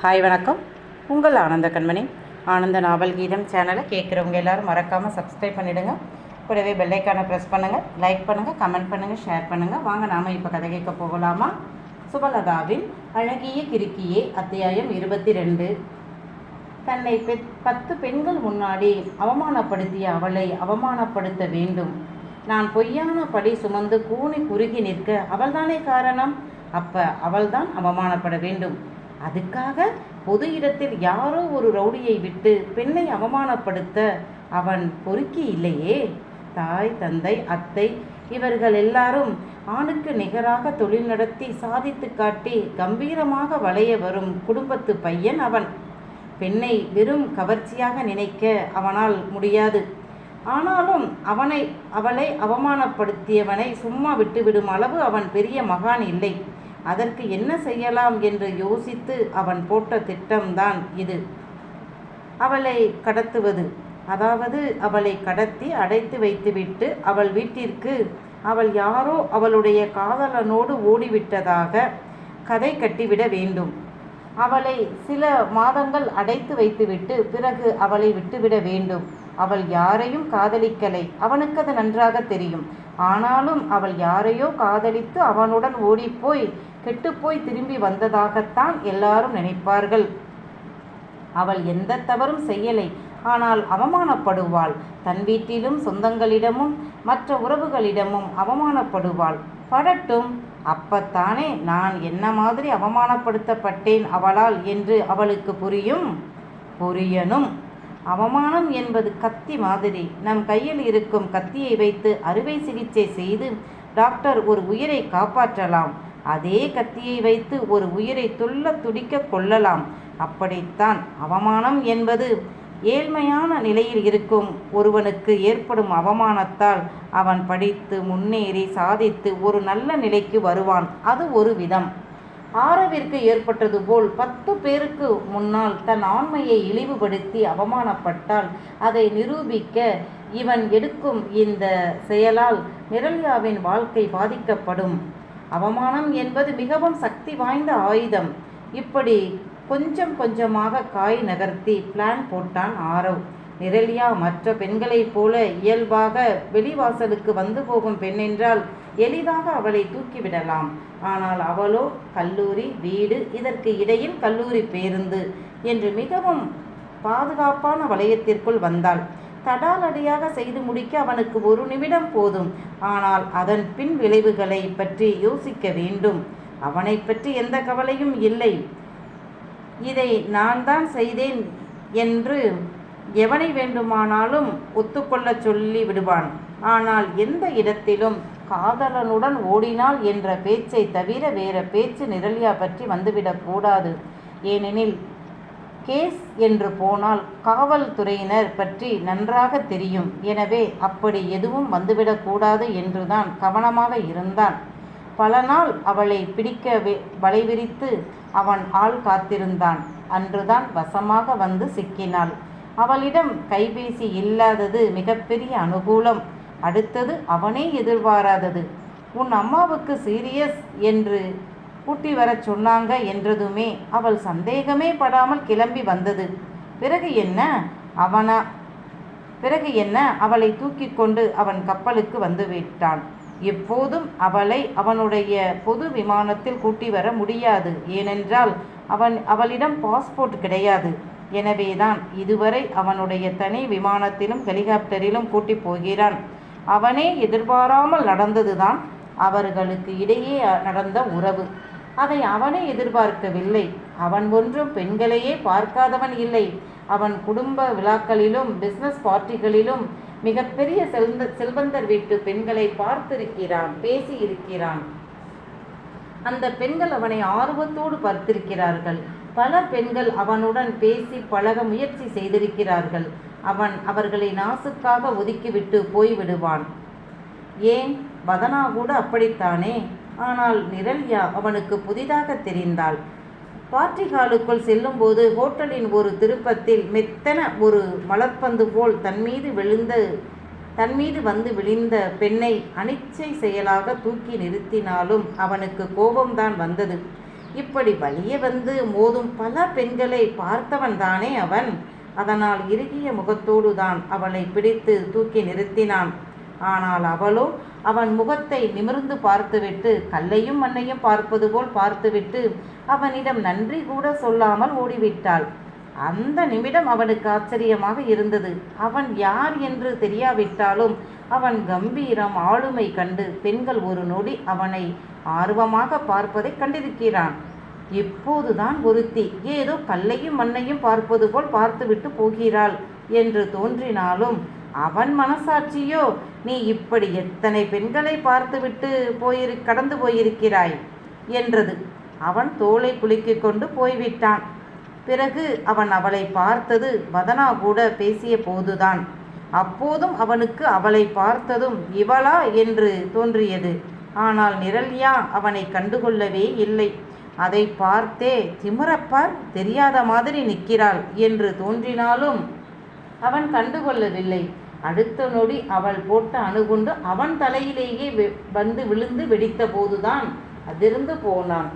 Hi வணக்கம். உங்கள் ஆனந்த கண்மணி. ஆனந்த நாவல் கீதம் சேனலை கேட்குறவங்க எல்லாரும் மறக்காமல் சப்ஸ்கிரைப் பண்ணிவிடுங்க கூடவே பெல்லைக்கானை ப்ரெஸ் பண்ணுங்கள் லைக் பண்ணுங்கள் கமெண்ட் பண்ணுங்கள் ஷேர் பண்ணுங்கள் வாங்க நாம் இப்போ கதை கேட்க போகலாமா? சுபலதாவின் அழகிய கிறுக்கியே அத்தியாயம் இருபத்தி ரெண்டு தன்னை பெ பத்து பெண்கள் முன்னாடி அவமானப்படுத்திய அவளை அவமானப்படுத்த வேண்டும். நான் பொய்யான படி சுமந்து கூனி குறுகி நிற்க அவள்தானே காரணம்? அப்போ அவள்தான் அவமானப்பட வேண்டும். அதுக்காக பொது இடத்தில் யாரோ ஒரு ரவுடியை விட்டு பெண்ணை அவமானப்படுத்த அவன் பொறுக்கி இல்லையே. தாய் தந்தை அத்தை இவர்கள் எல்லாரும் ஆணுக்கு நிகராக தொழில் நடத்தி சாதித்து காட்டி கம்பீரமாக வளைய வரும் குடும்பத்து பையன் அவன். பெண்ணை வெறும் கவர்ச்சியாக நினைக்க அவனால் முடியாது. ஆனாலும் அவனை அவளை அவமானப்படுத்தியவனை சும்மா விட்டுவிடும் அளவு அவன் பெரிய மகான் இல்லை. அதற்கு என்ன செய்யலாம் என்று யோசித்து அவன் போட்ட திட்டம்தான் இது. அவளை கடத்துவது. அதாவது அவளை கடத்தி அடைத்து வைத்துவிட்டு அவள் வீட்டிற்கு அவள் யாரோ அவளுடைய காதலனோடு ஓடிவிட்டதாக கதை கட்டிவிட வேண்டும். அவளை சில மாதங்கள் அடைத்து வைத்துவிட்டு பிறகு அவளை விட்டுவிட வேண்டும். அவள் யாரையும் காதலிக்கலை. அவனுக்கு அது நன்றாக தெரியும். ஆனாலும் அவள் யாரையோ காதலித்து அவனுடன் ஓடிப்போய் கெட்டுப்போய் திரும்பி வந்ததாகத்தான் எல்லாரும் நினைப்பார்கள். அவள் எந்த தவறும் செய்யலை. ஆனால் அவமானப்படுவாள். தன் வீட்டிலும் சொந்தங்களிடமும் மற்ற உறவுகளிடமும் அவமானப்படுவாள். படட்டும் அப்பத்தானே நான் என்ன மாதிரி அவமானப்படுத்தப்பட்டேன் அவளால்? என்று அவளுக்கு புரியும்? புரியணும். அவமானம் என்பது கத்தி மாதிரி. நம் கையில் இருக்கும் கத்தியை வைத்து அறுவை சிகிச்சை செய்து டாக்டர் ஒரு உயிரை காப்பாற்றலாம். அதே கத்தியை வைத்து ஒரு உயிரை துள்ள துடிக்க கொள்ளலாம். அப்படித்தான் அவமானம் என்பது. ஏழ்மையான நிலையில் இருக்கும் ஒருவனுக்கு ஏற்படும் அவமானத்தால் அவன் படித்து முன்னேறி சாதித்து ஒரு நல்ல நிலைக்கு வருவான். அது ஒரு விதம். ஆரவிற்கு ஏற்பட்டது போல் பத்து பேருக்கு முன்னால் தன் ஆண்மையை இழிவுபடுத்தி அவமானப்பட்டால் அதை நிரூபிக்க இவன் எடுக்கும் இந்த செயலால் நிரல்யாவின் வாழ்க்கை பாதிக்கப்படும். அவமானம் என்பது மிகவும் சக்தி வாய்ந்த ஆயுதம். இப்படி கொஞ்சம் கொஞ்சமாக காய் நகர்த்தி பிளான் போட்டான் ஆரவ். நிரல்யா மற்ற பெண்களைப் போல இயல்பாக வெளிவாசலுக்கு வந்து போகும் பெண் என்றால் எளிதாக அவளை தூக்கிவிடலாம். ஆனால் அவளோ கல்லூரி வீடு இதற்கு இடையில் கல்லூரி பேருந்து என்று மிகவும் பாதுகாப்பான வளையத்திற்குள் வந்தாள். தடாலடியாக செய்து முடிக்க அவனுக்கு ஒரு நிமிடம் போதும். ஆனால் அதன் பின் விளைவுகளை பற்றி யோசிக்க வேண்டும். அவனை பற்றி எந்த கவலையும் இல்லை. இதை நான் தான் செய்தேன் என்று எவனை வேண்டுமானாலும் ஒத்துக்கொள்ளச் சொல்லி விடுவான். ஆனால் எந்த இடத்திலும் காதலனுடன் ஓடினாள் என்ற பேச்சை தவிர வேற பேச்சு நிரல்யா பற்றி வந்துவிடக் கூடாது. ஏனெனில் கேஸ் என்று போனால் காவல்துறையினர் பற்றி நன்றாக தெரியும். எனவே அப்படி எதுவும் வந்துவிடக்கூடாது என்றுதான் கவனமாக இருந்தான். பல நாள் அவளை பிடிக்க வலைவிரித்து அவன் ஆள் காத்திருந்தான். அன்றுதான் வசமாக வந்து சிக்கினாள். அவளிடம் கைபேசி இல்லாதது மிகப்பெரிய அனுகூலம். அடுத்தது அவனே எதிர்பாராதது. உன் அம்மாவுக்கு சீரியஸ் என்று கூட்டி வரச் சொன்னாங்க என்றதுமே அவள் சந்தேகமே படாமல் கிளம்பி வந்தது. பிறகு என்ன? அவனா? பிறகு என்ன? அவளை தூக்கி கொண்டு அவன் கப்பலுக்கு வந்துவிட்டான் எப்போதும் அவளை அவனுடைய பொது விமானத்தில் கூட்டி வர முடியாது. ஏனென்றால் அவன் அவளிடம் பாஸ்போர்ட் கிடையாது. எனவேதான் இதுவரை அவனுடைய தனி விமானத்திலும் ஹெலிகாப்டரிலும் கூட்டி போகிறான். அவனே எதிர்பாராமல் நடந்ததுதான் அவர்களுக்கு இடையே நடந்த உறவு. அதை அவனே எதிர்பார்க்கவில்லை. அவன் ஒன்றும் பெண்களையே பார்க்காதவன் இல்லை. அவன் குடும்ப விழாக்களிலும் பிஸ்னஸ் பார்ட்டிகளிலும் மிகப்பெரிய செல்வந்த செல்வந்தர் வீட்டு பெண்களை பார்த்திருக்கிறான் பேசியிருக்கிறான். அந்த பெண்கள் அவனை ஆர்வத்தோடு பார்த்திருக்கிறார்கள். பல பெண்கள் அவனுடன் பேசி பழக முயற்சி செய்திருக்கிறார்கள். அவன் அவர்களை நாசுக்காக ஒதுக்கிவிட்டு போய்விடுவான். ஏன்? வதனா கூட அப்படித்தானே? ஆனால் நிரல்யா அவனுக்கு புதிதாக தெரிந்தாள். பார்ட்டி ஹாலுக்குள் செல்லும்போது ஹோட்டலின் ஒரு திருப்பத்தில் மெத்தன ஒரு மலர்பந்து போல் தன்மீது விழுந்த தன்மீது வந்து விழுந்த பெண்ணை அனிச்சை செயலாக தூக்கி நிறுத்தினாலும் அவனுக்கு கோபம்தான் வந்தது. இப்படி வழியே வந்து மோதும் பல பெண்களை பார்த்தவன் தானே அவன். அதனால் இறுகிய முகத்தோடு தான் அவளை பிடித்து தூக்கி நிறுத்தினான். ஆனால் அவளோ அவன் முகத்தை நிமிர்ந்து பார்த்துவிட்டு கல்லையும் மண்ணையும் பார்ப்பது போல் பார்த்துவிட்டு அவனிடம் நன்றி கூட சொல்லாமல் ஓடிவிட்டாள். அந்த நிமிடம் அவனுக்கு ஆச்சரியமாக இருந்தது. அவன் யார் என்று தெரியாவிட்டாலும் அவன் கம்பீரம் ஆளுமை கண்டு பெண்கள் ஒரு நொடி அவனை ஆர்வமாக பார்ப்பதை கண்டிருக்கிறான். இப்போதுதான் ஒருத்தி ஏதோ கல்லையும் மண்ணையும் பார்ப்பது போல் பார்த்துவிட்டு போகிறாள் என்று தோன்றினாலும் அவன் மனசாட்சியோ? நீ இப்படி எத்தனை பெண்களை பார்த்துவிட்டு போயிரு கடந்து போயிருக்கிறாய்? என்றது. அவன் தோலை குலுக்கிக் கொண்டு போய்விட்டான். பிறகு அவன் அவளை பார்த்தது வதனா கூட பேசிய போதுதான். அப்போதும் அவனுக்கு அவளை பார்த்ததும் இவளா என்று தோன்றியது. ஆனால் நிரல்யா அவனை கண்டுகொள்ளவே இல்லை. அதை பார்த்தே திமிரப்பார் தெரியாத மாதிரி நிற்கிறாள் என்று தோன்றினாலும் அவன் கண்டுகொள்ளவில்லை. அடுத்த நொடி அவள் போட்ட அணுகுண்டு அவன் தலையிலேயே வந்து விழுந்து வெடித்த போதுதான் அதிர்ந்து போனான்.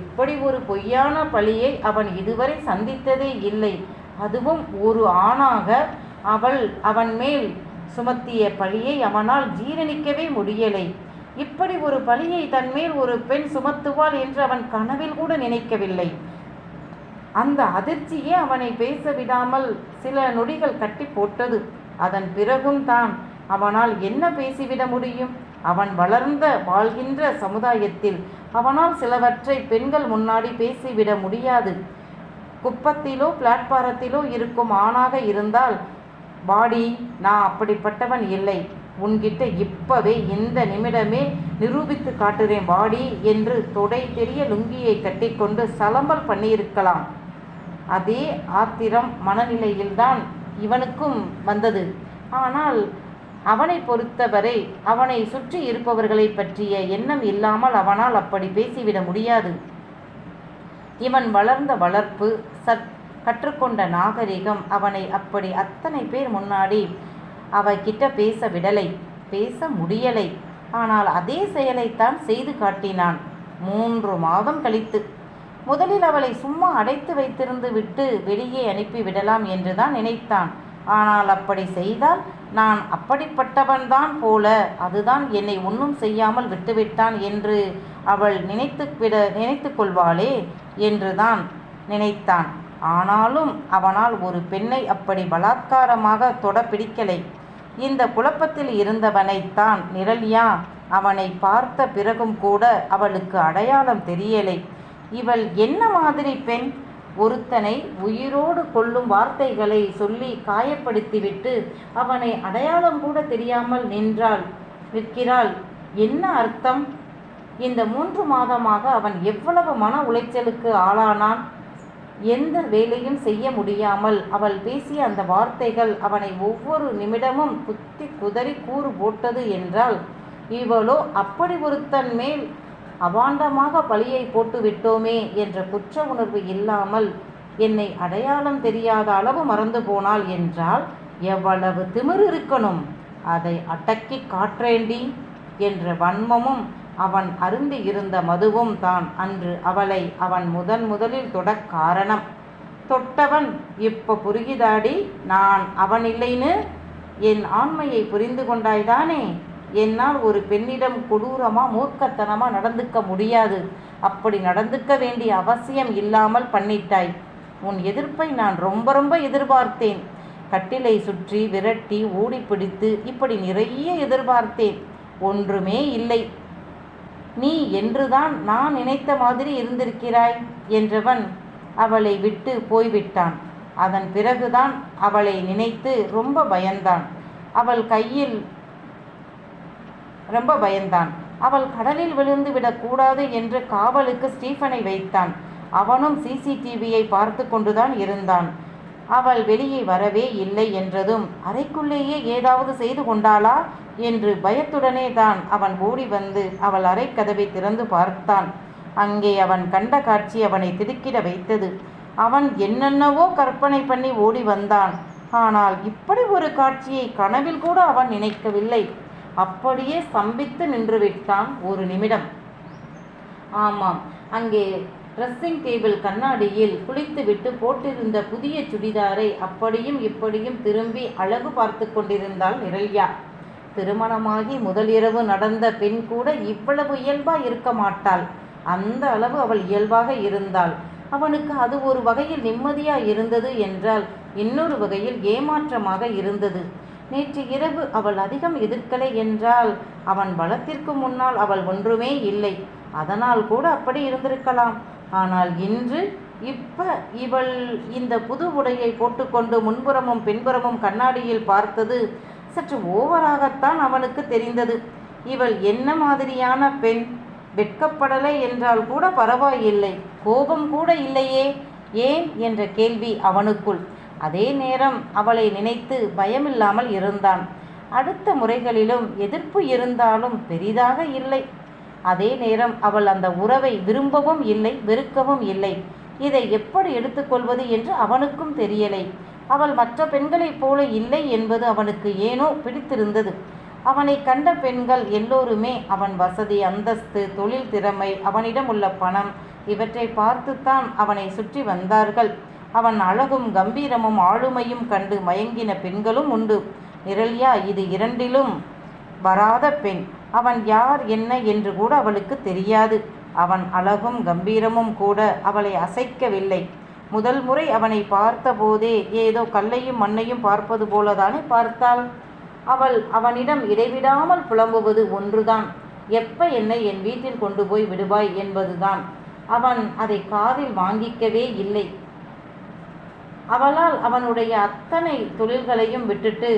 இப்படி ஒரு பொய்யான பழியை அவன் இதுவரை சந்தித்ததே இல்லை. அதுவும் ஒரு ஆணாக அவள் அவன் மேல் சுமத்திய பழியை அவனால் ஜீரணிக்கவே முடியலை. இப்படி ஒரு பழியை தன்மேல் ஒரு பெண் சுமத்துவாள் என்று அவன் கனவில் கூட நினைக்கவில்லை. அந்த அதிர்ச்சியே அவனை பேச விடாமல் சில நொடிகள் கட்டி போட்டது. அதன் பிறகும் தான் அவனால் என்ன பேசிவிட முடியும்? அவன் வளர்ந்த வாழ்கின்ற சமுதாயத்தில் அவனால் சிலவற்றை பெண்கள் முன்னாடி பேசிவிட முடியாது. குப்பத்திலோ பிளாட்பாரத்திலோ இருக்கும் ஆணாக இருந்தால் பாடி நான் அப்படிப்பட்டவன் இல்லை. உன்கிட்ட இப்பவே இந்த நிமிடமே நிரூபித்து காட்டுறேன் வாடி என்று தொடை தெரிய லுங்கியை கட்டிக்கொண்டு சலம்பல் பண்ணியிருக்கலாம். அதே ஆத்திரம் மனநிலையில்தான் இவனுக்கும் வந்தது. ஆனால் அவனை பொறுத்தவரை அவனை சுற்றி இருப்பவர்களை பற்றிய எண்ணம் இல்லாமல் அவனால் அப்படி பேசிவிட முடியாது. இவன் வளர்ந்த வளர்ப்பு சற் கற்றுக்கொண்ட நாகரிகம் அவனை அப்படி அத்தனை பேர் முன்னாடி அவகிட்ட பேச விடலை. பேச முடியலை. ஆனால் அதே செயலைத்தான் செய்து காட்டினான். மூன்று மாதம் கழித்து. முதலில் அவளை சும்மா அடைத்து வைத்திருந்து விட்டு வெளியே அனுப்பி விடலாம் என்றுதான் நினைத்தான். ஆனால் அப்படி செய்தால் நான் அப்படிப்பட்டவன்தான் போல. அதுதான் என்னை ஒன்றும் செய்யாமல் விட்டுவிட்டான் என்று அவள் நினைத்து விட நினைத்து கொள்வாளே என்றுதான் நினைத்தான். ஆனாலும் அவனால் ஒரு பெண்ணை அப்படி பலாத்காரமாக தொட பிடிக்கலை. இந்த குழப்பத்தில் இருந்தவனைத்தான் நிரல்யா? அவனை பார்த்த பிறகும் கூட அவளுக்கு அடையாளம் தெரியலை. இவள் என்ன மாதிரி பெண்? ஒருத்தனை உயிரோடு கொல்லும் வார்த்தைகளை சொல்லி காயப்படுத்திவிட்டு அவனை அடையாளம் கூட தெரியாமல் நின்றாள் நிற்கிறாள். என்ன அர்த்தம்? இந்த மூன்று மாதமாக அவன் எவ்வளவு மன உளைச்சலுக்கு ஆளானான்? எந்த வேலையும் செய்ய முடியாமல் அவள் பேசிய அந்த வார்த்தைகள் அவனை ஒவ்வொரு நிமிடமும் குத்தி குதறி கூறு போட்டது என்றால் இவளோ அப்படி ஒருத்தன் மேல் அபாண்டமாக பழியை போட்டு விட்டோமே என்ற குற்ற உணர்வு இல்லாமல் என்னை அடையாளம் தெரியாத அளவு மறந்து போனாள் என்றால் எவ்வளவு திமிரு இருக்கணும் அதை அடக்கி காற்றேண்டி என்ற வன்மமும் அவன் அருந்தி இருந்த மதுவும் தான் அன்று அவளை அவன் முதன் முதலில் தொடக் காரணம். தொட்டவன் இப்போ புரிகிதாடி நான் அவன் இல்லைன்னு என் ஆண்மையை புரிந்து கொண்டாய்தானே? என்னால் ஒரு பெண்ணிடம் கொடூரமாக மூர்க்கத்தனமாக நடந்துக்க முடியாது. அப்படி நடந்துக்க வேண்டிய அவசியம் இல்லாமல் பண்ணிட்டாய். உன் எதிர்ப்பை நான் ரொம்ப ரொம்ப எதிர்பார்த்தேன். கட்டிலை சுற்றி விரட்டி ஓடி பிடித்து இப்படி நிறைய எதிர்பார்த்தேன். ஒன்றுமே இல்லை. நீ என்றுதான் நான் நினைத்த மாதிரி இருந்திருக்கிறாய் என்றவன் அவளை விட்டு போய்விட்டான். அதன் பிறகுதான் அவளை நினைத்து ரொம்ப பயந்தான். அவள் கையில் ரொம்ப பயந்தான். அவள் கடலில் விழுந்து விடக்கூடாது என்று காவலுக்கு ஸ்டீஃபனை வைத்தான். அவனும் சிசிடிவியை பார்த்து கொண்டுதான் இருந்தான். அவள் வெளியே வரவே இல்லை என்றதும் அறைக்குள்ளேயே ஏதாவது செய்து கொண்டாளா? என்று பயத்துடனே தான் அவன் ஓடி வந்து அவள் அறைக்கதவை திறந்து பார்த்தான். அங்கே அவன் கண்ட காட்சி அவனை திடுக்கிட வைத்தது. அவன் என்னென்னவோ கற்பனை பண்ணி ஓடி வந்தான். ஆனால் இப்படி ஒரு காட்சியை கனவில் கூட அவன் நினைக்கவில்லை. அப்படியே ஸ்தம்பித்து நின்றுவிட்டான் ஒரு நிமிடம். ஆமாம் அங்கே ட்ரெஸ்ஸிங் டேபிள் கண்ணாடியில் குளித்துவிட்டு போட்டிருந்த புதிய சுடிதாரை அப்படியும் இப்படியும் திரும்பி அழகு பார்த்து கொண்டிருந்தாள் நிரல்யா. திருமணமாகி முதலிரவு நடந்த பெண் கூட இவ்வளவு இயல்பாக இருக்க மாட்டாள். அந்த அளவு அவள் இயல்பாக இருந்தாள். அவனுக்கு அது ஒரு வகையில் நிம்மதியாக இருந்தது என்றால் இன்னொரு வகையில் ஏமாற்றமாக இருந்தது. நேற்று இரவு அவள் அதிகம் எதிர்க்கலை என்றால் அவன் பலத்திற்கு முன்னால் அவள் ஒன்றுமே இல்லை. அதனால் கூட அப்படி இருந்திருக்கலாம். ஆனால் இன்று இப்ப இவள் இந்த புது உடையை போட்டுக்கொண்டு முன்புறமும் பின்புறமும் கண்ணாடியில் பார்த்தது சற்று ஓவராகத்தான் அவனுக்கு தெரிந்தது. இவள் என்ன மாதிரியான பெண்? வெட்கப்படலை என்றால் கூட பரவாயில்லை. கோபம் கூட இல்லையே. ஏன்? என்ற கேள்வி அவனுக்குள். அதே நேரம் அவளை நினைத்து பயமில்லாமல் இருந்தான். அடுத்த முறைகளிலும் எதிர்ப்பு இருந்தாலும் பெரிதாக இல்லை. அதே நேரம் அவள் அந்த உறவை விரும்பவும் இல்லை வெறுக்கவும் இல்லை. இதை எப்படி எடுத்துக்கொள்வது என்று அவனுக்கும் தெரியலை. அவள் மற்ற பெண்களைப் போல இல்லை என்பது அவனுக்கு ஏனோ பிடித்திருந்தது. அவனை கண்ட பெண்கள் எல்லோருமே அவன் வசதி அந்தஸ்து தொழில் திறமை அவனிடம் உள்ள பணம் இவற்றை பார்த்துத்தான் அவனை சுற்றி வந்தார்கள். அவன் அழகும் கம்பீரமும் ஆளுமையும் கண்டு மயங்கின பெண்களும் உண்டு. நிரல்யா இது இரண்டிலும் வராத பெண். அவன் யார் என்ன என்று கூட அவளுக்கு தெரியாது. அவன் அழகும் கம்பீரமும் கூட அவளை அசைக்கவில்லை. முதல் முறை அவனை பார்த்தபோதே ஏதோ கல்லையும் மண்ணையும் பார்ப்பது போலதானே பார்த்தாள். அவள் அவனிடம் இடைவிடாமல் புலம்புவது ஒன்றுதான். எப்ப என்னை என் வீட்டில் கொண்டு போய் விடுவாய் என்பதுதான். அவன் அதை காதில் வாங்கிக்கவே இல்லை. அவளால் அவனுடைய அத்தனை தொழில்களையும் விட்டுட்டு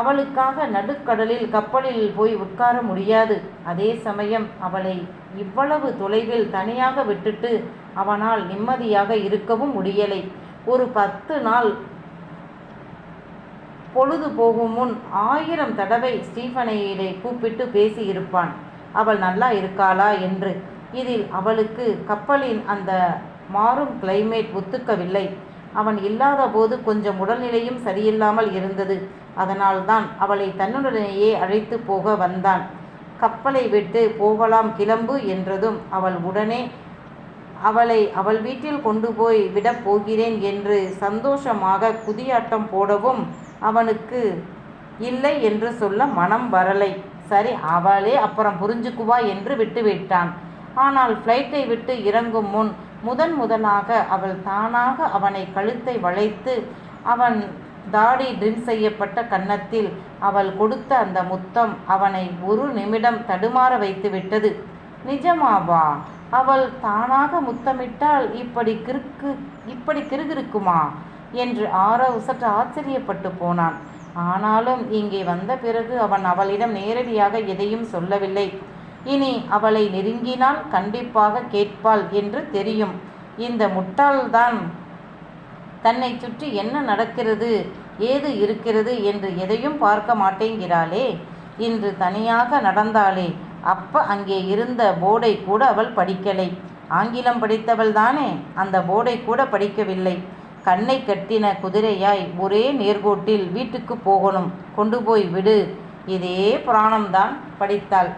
அவளுக்காக நடுக்கடலில் கப்பலில் போய் உட்கார முடியாது. அதே சமயம் அவளை இவ்வளவு தொலைவில் தனியாக விட்டுட்டு அவனால் நிம்மதியாக இருக்கவும் முடியலை. ஒரு பத்து நாள் பொழுது போகும் முன் ஆயிரம் தடவை ஸ்டீஃபனையிலே கூப்பிட்டு பேசியிருப்பான். அவள் நல்லா இருக்காளா? என்று. இதில் அவளுக்கு கப்பலின் அந்த மாறும் கிளைமேட் ஒத்துக்கவில்லை. அவன் இல்லாத போது கொஞ்சம் உடல்நிலையும் சரியில்லாமல் இருந்தது. அதனால்தான் அவளை தன்னுடனேயே அழைத்து போக வந்தான். கப்பலை விட்டு போகலாம் கிளம்பு என்றதும் அவள் உடனே அவளை அவள் வீட்டில் கொண்டு போய் விடப் போகிறேன் என்று சந்தோஷமாக குதியாட்டம் போடவும் அவனுக்கு இல்லை என்று சொல்ல மனம் வரலை. சரி அவளே அப்புறம் புரிஞ்சுக்குவா என்று விட்டுவிட்டான் ஆனால் ஃப்ளைட்டை விட்டு இறங்கும் முன் முதன் முதலாக அவள் தானாக அவனை கழுத்தை வளைத்து அவன் தாடி ட்ரிம் செய்யப்பட்ட கன்னத்தில் அவள் கொடுத்த அந்த முத்தம் அவனை ஒரு நிமிடம் தடுமாற வைத்து விட்டது. நிஜமாவா? அவள் தானாக முத்தமிட்டால் இப்படி கிறுக்கு இப்படி கிறுகிறுக்குமா என்று ஆரவ் சற்று ஆச்சரியப்பட்டு போனான். ஆனாலும் இங்கே வந்த பிறகு அவன் அவளிடம் நேரடியாக எதையும் சொல்லவில்லை. இனி அவளை நெருங்கினால் கண்டிப்பாக கேட்பாள் என்று தெரியும். இந்த முட்டாள்தான். தன்னை சுற்றி என்ன நடக்கிறது? ஏது இருக்கிறது? என்று எதையும் பார்க்க மாட்டேங்கிறாளே. இன்று தனியாக நடந்தாளே. அப்ப அங்கே இருந்த போர்டை கூட அவள் படிக்கலை. ஆங்கிலம் படித்தவள் தானே? அந்த போர்டை கூட படிக்கவில்லை. கண்ணை கட்டின குதிரையாய் ஒரே நேர்கோட்டில் வீட்டுக்கு போகணும். கொண்டு போய் விடு. இதே புராணம்தான் படித்தாள்.